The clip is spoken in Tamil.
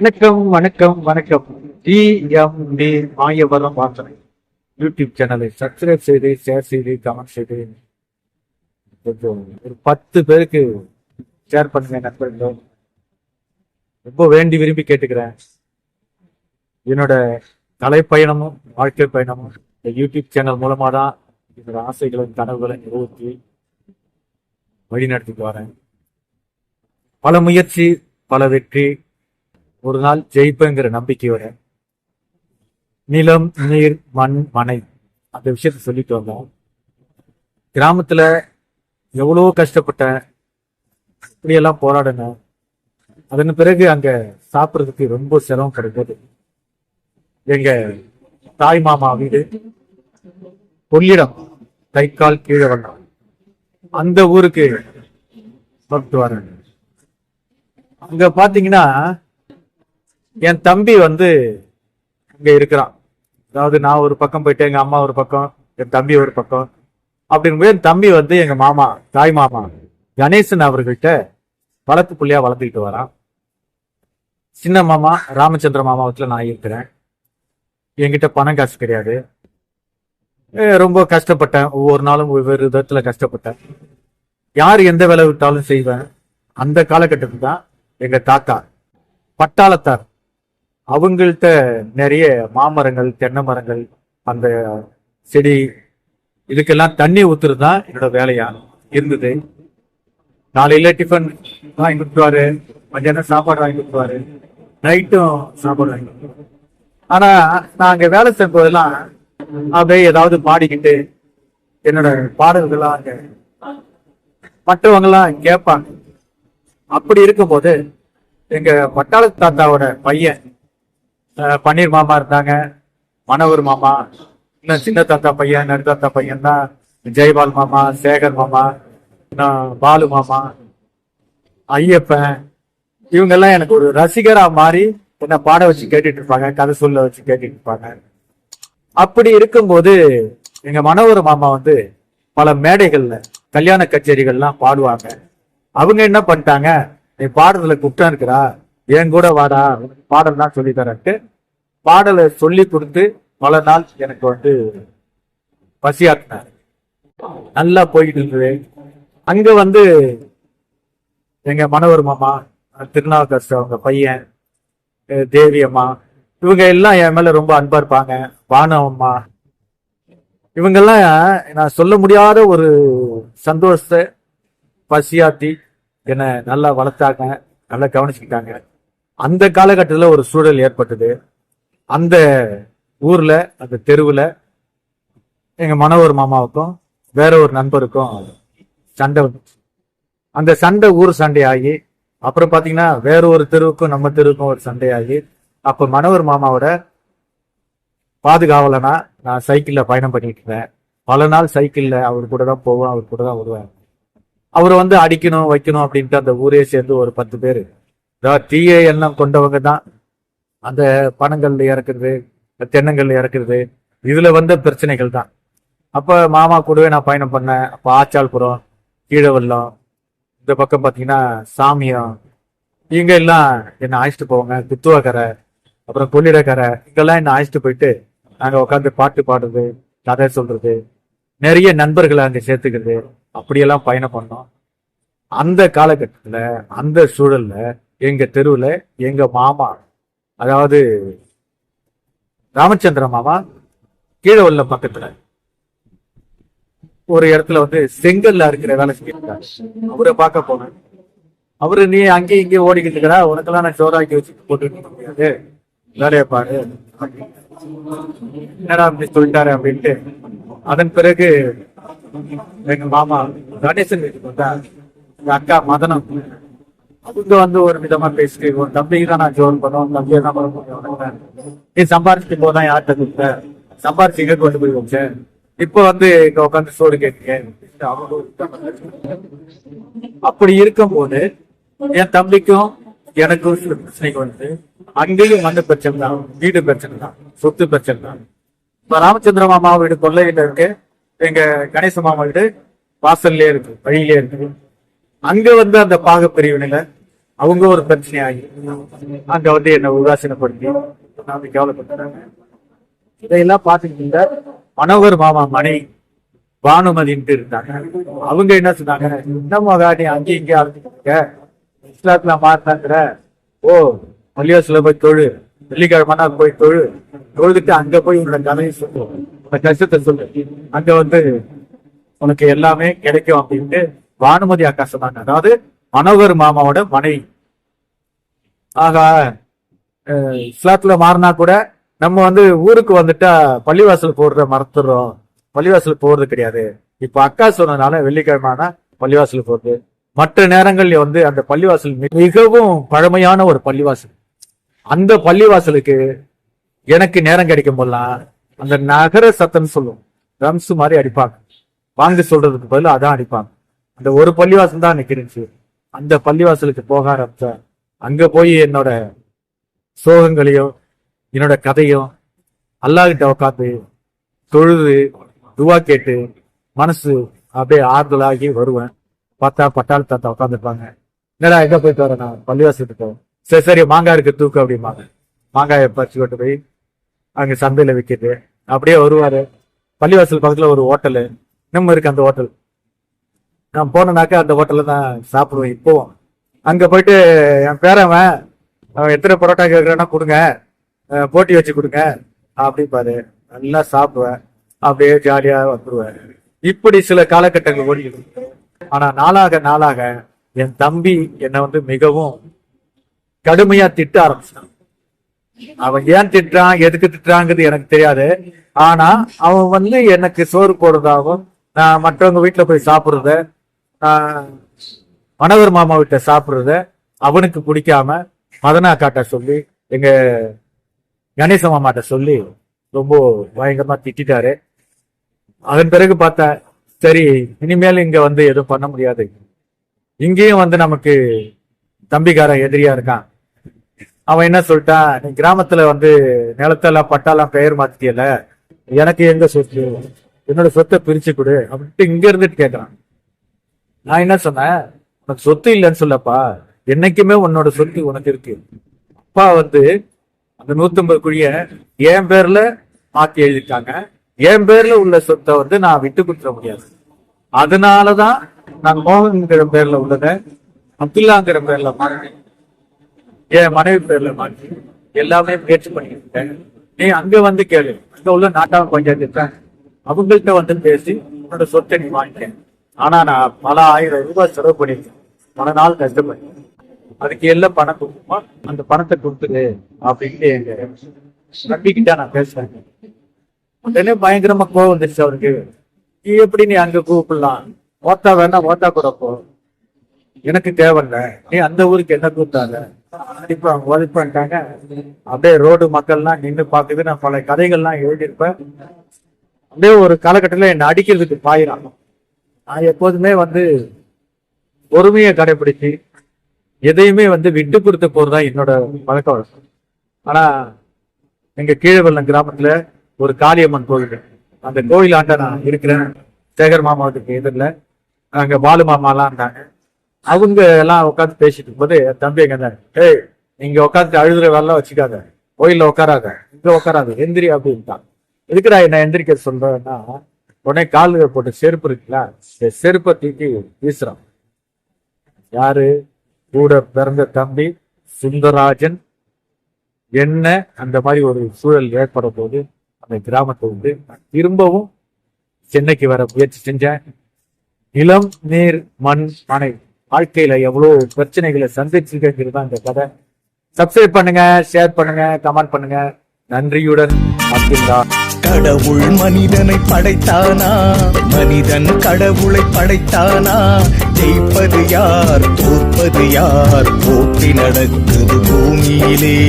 வணக்கம் வணக்கம் வணக்கம். டிஎம்டி மாயவரம் வாசனை. யூடியூப் சேனலை சப்ஸ்கிரைப் செய்து ஷேர் செய்து கமெண்ட் செய்து. கொஞ்சம் ஒரு பத்து பேருக்கு ஷேர் பண்ணுங்க நண்பர்களோ. ரொம்ப வேண்டி விரும்பி கேட்டுக்கிறேன். என்னோட கலைப்பயணமும் வாழ்க்கை பயணமும் இந்த யூடியூப் சேனல் மூலமாக தான் என்னோட ஆசைகளும் கனவுகளை நிறைவேற்றி வழி நடத்திட்டு வரேன். பல முயற்சி பல வெற்றி ஒரு நாள் ஜெயிப்பேங்கிற நம்பிக்கையோட நிலம் நீர் மண் மனை அந்த விஷயத்த சொல்லிட்டு வந்தோம். கிராமத்துல எவ்வளோ கஷ்டப்பட்டேன் இப்படியெல்லாம் போராடினேன் அதன் பிறகு அங்க சாப்பிட்றதுக்கு ரொம்ப சிரமம் கிடைக்கிறது எங்க தாய் மாமா வீடு கொள்ளிடம் கை கால் கீழே வந்தான். அந்த ஊருக்கு புறப்பட்டு வரேன் அங்க பாத்தீங்கன்னா என் தம்பி வந்து இங்க இருக்கிறான். அதாவது நான் ஒரு பக்கம் போயிட்டு எங்க அம்மா ஒரு பக்கம் என் தம்பி ஒரு பக்கம். அப்படிங்கும்போது என் தம்பி வந்து எங்க மாமா தாய் மாமா கணேசன் அவர்கள்ட்ட வளர்ப்பு புள்ளியாக வளர்த்துக்கிட்டு வரான். சின்ன மாமா ராமச்சந்திர மாமா நான் இருக்கிறேன். என்கிட்ட பணம் காசு கிடையாது. ரொம்ப கஷ்டப்பட்டேன். ஒவ்வொரு நாளும் ஒவ்வொரு விதத்துல கஷ்டப்பட்டேன். யார் எந்த வேலை விட்டாலும் செய்வேன். அந்த காலகட்டத்தில் தான் எங்க தாத்தா. பட்டாளத்தார். அவங்கள்ட்ட நிறைய மாமரங்கள் தென்னை மரங்கள் அந்த செடி இதுக்கெல்லாம் தண்ணி ஊத்துறது தான் என்னோட வேலையா இருந்தது. நாளையில டிஃபன் வாங்கி கொடுத்துருவாரு மத்தியானம் சாப்பாடு வாங்கி கொடுத்துருவாரு நைட்டும் சாப்பாடு வாங்கி கொடுத்துருவாரு. ஆனா நான் அங்க வேலை செய்யும்போதெல்லாம் அப்படியே ஏதாவது பாடிக்கிட்டு என்னோட பாடல்கள்லாம் அங்க மற்றவங்கெல்லாம் கேட்பாங்க. அப்படி இருக்கும்போது எங்க பட்டாள தாத்தாவோட பையன் பன்னீர் மாமா இருந்தாங்க. மனோகர் மாமா இன்னும் சின்ன தாத்தா பையன் நடு தாத்தா பையன் தான். ஜெய்பால் மாமா சேகர் மாமா இன்னும் பாலு மாமா ஐயப்பன். இவங்க எல்லாம் எனக்கு ஒரு ரசிகரா மாறி என்ன பாட வச்சு கேட்டுட்டு இருப்பாங்க கதை சொல்ல வச்சு கேட்டுட்டு இருப்பாங்க அப்படி இருக்கும்போது எங்க மனோகர் மாமா வந்து பல மேடைகள்ல கல்யாண கச்சேரிகள்லாம் பாடுவாங்க. அவங்க என்ன பண்ணிட்டாங்க நீ பாடுறதுல குற்றம் இருக்கிறா என் கூட வாடா பாடல் தான் சொல்லி தரட்டு பாடலை சொல்லி கொடுத்து பல நாள் எனக்கு வந்து பசியாட்டினார் நல்லா போயிட்டு இருந்தது. அங்க வந்து எங்க மனவர் மாமா திருநாவுக்கரசு அவங்க பையன் தேவி அம்மா இவங்க எல்லாம் என் மேல ரொம்ப அன்பா இருப்பாங்க. பானு அம்மா. இவங்கெல்லாம் நான் சொல்ல முடியாத ஒரு சந்தோஷத்தை பசியாத்தி என்னை நல்லா வளர்த்தாங்க நல்லா கவனிச்சுக்கிட்டாங்க. அந்த காலகட்டத்தில் ஒரு சூழல் ஏற்பட்டது. அந்த ஊர்ல அந்த தெருவுல எங்க மனோகர் மாமாவுக்கும் வேற ஒரு நண்பருக்கும் சண்டை வந்துச்சு. அந்த சண்டை ஊர் சண்டையாகி அப்புறம் பாத்தீங்கன்னா வேற ஒரு தெருவுக்கும் நம்ம தெருவுக்கும் ஒரு சண்டையாகி அப்ப மனோகர் மாமாவோட பாதுகாவலனா நான் சைக்கிள்ல பயணம் பண்ணிட்டு இருந்தேன். பல நாள் சைக்கிள்ல அவர் கூட தான் போவேன் அவர் கூட தான் வருவேன். அவரை வந்து அடிக்கணும் வைக்கணும் அப்படின்ட்டு அந்த ஊரே சேர்ந்து ஒரு பத்து பேர். தீய எண்ணம் கொண்டவங்க தான். அந்த பணங்கள்ல இறக்குறது தென்னங்கள்ல இறக்குறது இதுல வந்த பிரச்சனைகள் தான். அப்ப மாமா கூடவே நான் பயணம் பண்ணேன். அப்ப ஆச்சால்புரம் கீழவல்லம் இந்த பக்கம் பாத்தீங்கன்னா சாமியம் இங்க எல்லாம் என்னை அழைச்சிட்டு போவாங்க. குத்துவக்கரை அப்புறம் கொள்ளிடக்கரை இங்கெல்லாம் என்னை அழைச்சிட்டு போயிட்டு நாங்க உட்காந்து பாட்டு பாடுறது கதை சொல்றது நிறைய நண்பர்களை அங்க சேர்த்துக்கிறது அப்படியெல்லாம் பயணம் பண்ணோம். அந்த காலகட்டத்துல அந்த சூழல்ல எங்க தெருவுல எங்க மாமா அதாவது ராமச்சந்திர மாமா கீழே உள்ள பக்கத்துல ஒரு இடத்துல வந்து செங்கல்ல இருக்கிற வேலை செஞ்சிருக்காரு. அவரை பார்க்க போனேன். அவரு நீ அங்கேயும் இங்கேயும் ஓடிக்கிட்டு இருக்கிறா உனக்கெல்லாம் நான் சோறாக்கி வச்சு போட்டு முடியாது. வேலையை பாரு. என்னடா அப்படி சொல்லிட்டாரு அப்படின்ட்டு. அதன் பிறகு எங்க மாமா கணேசன் வீட்டுக்கு வந்தா எங்க அக்கா மதனம். அவங்க வந்து ஒரு விதமா பேசிட்டு ஒரு தம்பிக்கு தான் நான் ஜோன் பண்ணுவோம் தம்பியை தான் பண்ண நீ சம்பாரிச்சுட்டு போதான் யார்கிட்ட கொடுத்த சம்பாரிச்சு எங்க கொண்டு போய் வச்சேன் இப்போ வந்து இங்க உட்காந்து சோறு கேட்டீங்க அப்படி இருக்கும்போது என் தம்பிக்கும் எனக்கும் சில வந்து அங்கேயும் மண்ணு பிரச்சனை தான் வீடு பிரச்சனை தான் சொத்து பிரச்சனை தான். இப்ப ராமச்சந்திர மாமா வீடு கொள்ளையில இருக்கு. எங்க கணேச மாமா வீடு வாசல்லே இருக்கு வழியிலே இருக்கு. அங்க வந்து அந்த பாக பிரிவினையில அவங்க ஒரு பிரச்சனையாகி அங்க வந்து என்னை உதாசீனப்படுத்தி நான் வந்து இதையெல்லாம் பார்த்துக்கிட்டு மனோகர் மாமா மனை பானுமதின்ட்டு இருந்தாங்க. அவங்க என்ன சொன்னாங்க? என்ன மகா அங்கே இங்கே அழைச்சிருக்க இஸ்லாத்துல மாறினாங்கிற. ஓ மல்லியாசுல போய் தொழு. வெள்ளிக்கிழமைனா போய் தொழு. தொழுதுட்டு அங்க போய் உன்னோட கதையை சொல்லு. உன்னோட கஷ்டத்தை சொல்லு. அங்க வந்து உனக்கு எல்லாமே கிடைக்கும் அப்படின்ட்டு பானுமதி அக்கா சொன்னாங்க அதாவது மனோகர் மாமாவோட மனைவி. ஆகா இஸ்லாத்துல மாறினா கூட நம்ம வந்து ஊருக்கு வந்துட்டா பள்ளிவாசல் போடுற மறந்துடுறோம். பள்ளிவாசல் போறது கிடையாது. இப்ப அக்கா சொன்னதுனால வெள்ளிக்கிழமைனா பள்ளிவாசல் போறது. மற்ற நேரங்கள்ல வந்து அந்த பள்ளிவாசல் மிகவும் பழமையான ஒரு பள்ளிவாசல். அந்த பள்ளிவாசலுக்கு எனக்கு நேரம் கிடைக்கும் போதெல்லாம் அந்த நகர சத்தம் சொல்லும் ட்ரம்ஸ் மாதிரி அடிப்பாங்க. வாங்க சொல்றதுக்கு பதில் அதான் அடிப்பாங்க. அந்த ஒரு பள்ளிவாசல் தான் எனக்கு இருந்துச்சு. அந்த பள்ளிவாசலுக்கு போக ஆரம்பித்தேன் அங்கே போய் என்னோட சோகங்களையும் என்னோட கதையும் அல்லாஹிட்ட உட்காந்து தொழுது துவா கேட்டு மனசு அப்படியே ஆறுதலாகி வருவேன். பார்த்தா பட்டாள் தாத்தா உட்காந்துருப்பாங்க என்னடா எங்க போயிட்டு வரேன் நான்? பள்ளிவாசலுக்கு போவேன் சரி சரி மாங்காய் இருக்கு தூக்கு அப்படிம்பாங்க. மாங்காயை பறிச்சு கொண்டு போய் அங்கே சந்தையில் விற்கிது அப்படியே வருவார். பள்ளிவாசல் பக்கத்தில் ஒரு ஹோட்டலு. நம்ம இருக்கு அந்த ஹோட்டல். நான் போனேனாக்கா அந்த ஹோட்டலில் தான் சாப்பிடுவேன். இப்போவும் அங்கே போயிட்டு என் பேரவன் அவன் எத்தனை பரோட்டா கேட்குறான்னா கொடுங்க போட்டி வச்சு கொடுங்க அப்படிப்பாரு நல்லா சாப்பிடுவேன். அப்படியே ஜாலியாக வந்துடுவேன் இப்படி சில காலகட்டங்கள் ஓடிக்கிட்டு ஆனால் நாளாக நாளாக என் தம்பி என்னை வந்து மிகவும் கடுமையாக திட்ட ஆரம்பிச்சான் அவன் ஏன் திட்டுறான் எதுக்கு திட்டுறாங்கிறது எனக்கு தெரியாது. ஆனா அவன் வந்து எனக்கு சோறு போடுறதாகவும் நான் மற்றவங்க வீட்டுல போய் சாப்பிடுறத மனவர் மாமா வீட்டை சாப்பிட்றத அவனுக்கு பிடிக்காம மதனா காட்ட சொல்லி எங்க கணேச மாமாட்ட சொல்லி ரொம்ப பயங்கரமா திட்டாரு அதன் பிறகு பார்த்தா சரி இனிமேல் இங்க வந்து எதுவும் பண்ண முடியாது. இங்கேயும் வந்து நமக்கு தம்பிக்காரன் எதிரியா இருக்கான். அவன் என்ன சொல்லிட்டான் நீ கிராமத்துல வந்து நிலத்தெல்லாம் பட்டாலாம் பெயர் மாத்திட்டியல எனக்கு எங்க சொத்து? என்னோட சொத்தை பிரிச்சு கொடு. அப்படின்ட்டு இங்க இருந்துட்டு கேட்கறான் நான் என்ன சொன்னேன்? உனக்கு சொத்து இல்லைன்னு சொல்லப்பா. என்னைக்குமே உன்னோட சொத்து உனக்கு இருக்கு. அப்பா வந்து அந்த நூத்தம்பது குழிய என் பேர்ல மாத்தி எழுதிட்டாங்க என் பேர்ல உள்ள சொத்தை வந்து நான் விட்டு கொடுத்துட முடியாது. அதனாலதான் நான் மோகன்கிற பேர்ல உள்ளதை அப்துல்லாங்கிற பேர்ல மாறேன் என் மனைவி பேர்ல மாற்றி எல்லாமே முயற்சி பண்ணிக்கிட்டேன். நீ அங்க வந்து கேளு. அங்க உள்ள நாட்டாம பஞ்சாயத்து இருக்காங்க அவங்கள்ட்ட வந்து பேசி உன்னோட சொத்தை நீ வாங்கிட்டேன் ஆனா நான் பல ஆயிரம் ரூபாய் செலவு பண்ணிருக்கேன் பல நாள் கஷ்டப்பட்டேன் அதுக்கு எல்லாம் பணம் கொடுக்குமா அந்த பணத்தை கொடுத்துரு அப்படின்னு எங்க நம்பிக்கிட்டா நான் பேசுறேன். உடனே பயங்கரமா கோவம் வந்துருச்சு அவருக்கு. நீ எப்படி நீ அங்க கூப்பிடலாம்? ஓத்தா வேணா ஓத்தா கூட போ. எனக்கு தேவையில்ல. நீ அந்த ஊருக்கு என்ன கூப்பிட்டாங்க அடிப்பாங்க பண்ணிட்டாங்க. அப்படியே ரோடு மக்கள்லாம் நின்று பார்க்குது. நான் பல கதைகள்லாம் எழுதியிருப்பேன். அப்படியே ஒரு காலகட்டத்தில் என்னை அடிக்கிறதுக்கு பாயிரான் எப்போதுமே வந்து பொறுமையை கடைபிடிச்சு எதையுமே வந்து விட்டு கொடுத்து போறதுதான் என்னோட பழக்க வழக்கம். ஆனா எங்க கீழவெல்லம் கிராமத்துல ஒரு காளியம்மன் கோவில் அந்த கோயில் ஆண்ட நான் இருக்கிறேன். சேகர் மாமாவுக்கு எதிரில். அங்க பாலு மாமாலாம் இருந்தாங்க. அவங்க எல்லாம் உட்காந்து பேசிட்டு இருக்கும்போது என் தம்பி எங்க இருந்தாங்க ஏய் நீங்க உட்காந்து அழுதுற வேலை வச்சுக்காத. கோயில்ல உட்காராத. இங்க உட்காராத. எந்திரி அப்படின்ட்டான். எதுக்குடா என்ன எந்திரிக்க சொல்றேன்னா உடனே கால்கள் போட்டு செருப்பு இருக்குல்ல இந்த செருப்பை தூக்கி வீசுறான். யாரு? கூட பிறந்த தம்பி சுந்தராஜன் என்ன அந்த மாதிரி ஒரு சூழல் ஏற்படும் போது அந்த கிராமத்தை வந்து நான் திரும்பவும் சென்னைக்கு வர முயற்சி செஞ்சேன். நிலம் நீர் மண் மனை. வாழ்க்கையில எவ்வளவு பிரச்சனைகளை சந்திச்சிருக்கிறது தான் இந்த கதை. சப்ஸ்கிரைப் பண்ணுங்க ஷேர் பண்ணுங்க கமெண்ட் பண்ணுங்க. நன்றியுடன் அப்படின்னா கடவுள் மனிதனை படைத்தானா? மனிதன் கடவுளை படைத்தானா? ஜெயிப்பது யார் தோற்பது யார்? போட்டி நடக்குது பூமியிலே.